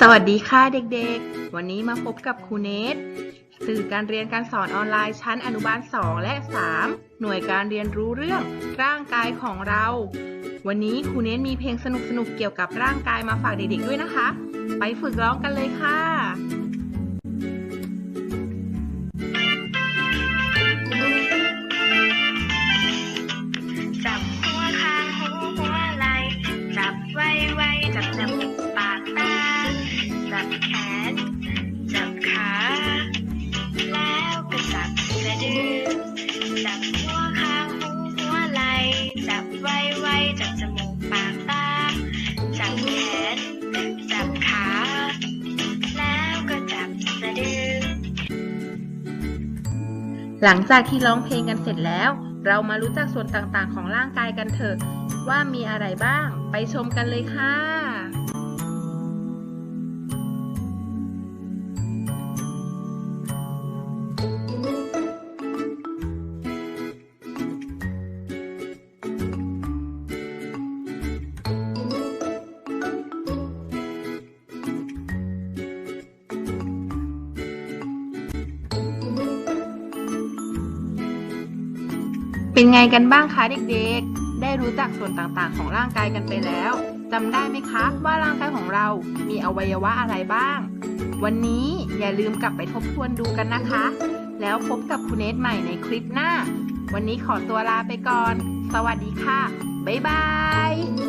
สวัสดีค่ะเด็กๆ วันนี้มาพบกับครูเนทสื่อการเรียนการสอนออนไลน์ชั้นอนุบาล 2 และ 3 หน่วยการเรียนรู้เรื่องร่างกายของเรา วันนี้ครูเนทมีเพลงสนุกๆ เกี่ยวกับร่างกายมาฝากเด็กๆด้วยนะคะ ไปฝึกร้องกันเลยค่ะ แขน จับขา แล้วก็จับสะดือจับหัวคางหูหัวไหล่จับไว้ไว้จับจมูกปากตา จับแขน จับขา แล้วก็จับสะดือ หลังจากที่ร้องเพลงกันเสร็จแล้ว เรามารู้จักส่วนต่างๆ ของร่างกายกันเถอะ ว่ามีอะไรบ้าง ไปชมกันเลยค่ะ เป็นไงกันบ้างคะเด็กๆ ได้รู้จักส่วนต่างๆ ของร่างกายกันไปแล้วจำได้ไหมคะว่าร่างกายของเรา มีอวัยวะอะไรบ้าง วันนี้อย่าลืมกลับไปทบทวนดูกันนะคะ แล้วพบกับคุณเนทใหม่ในคลิปหน้า วันนี้ขอตัวลาไปก่อน สวัสดีค่ะ บ๊ายบาย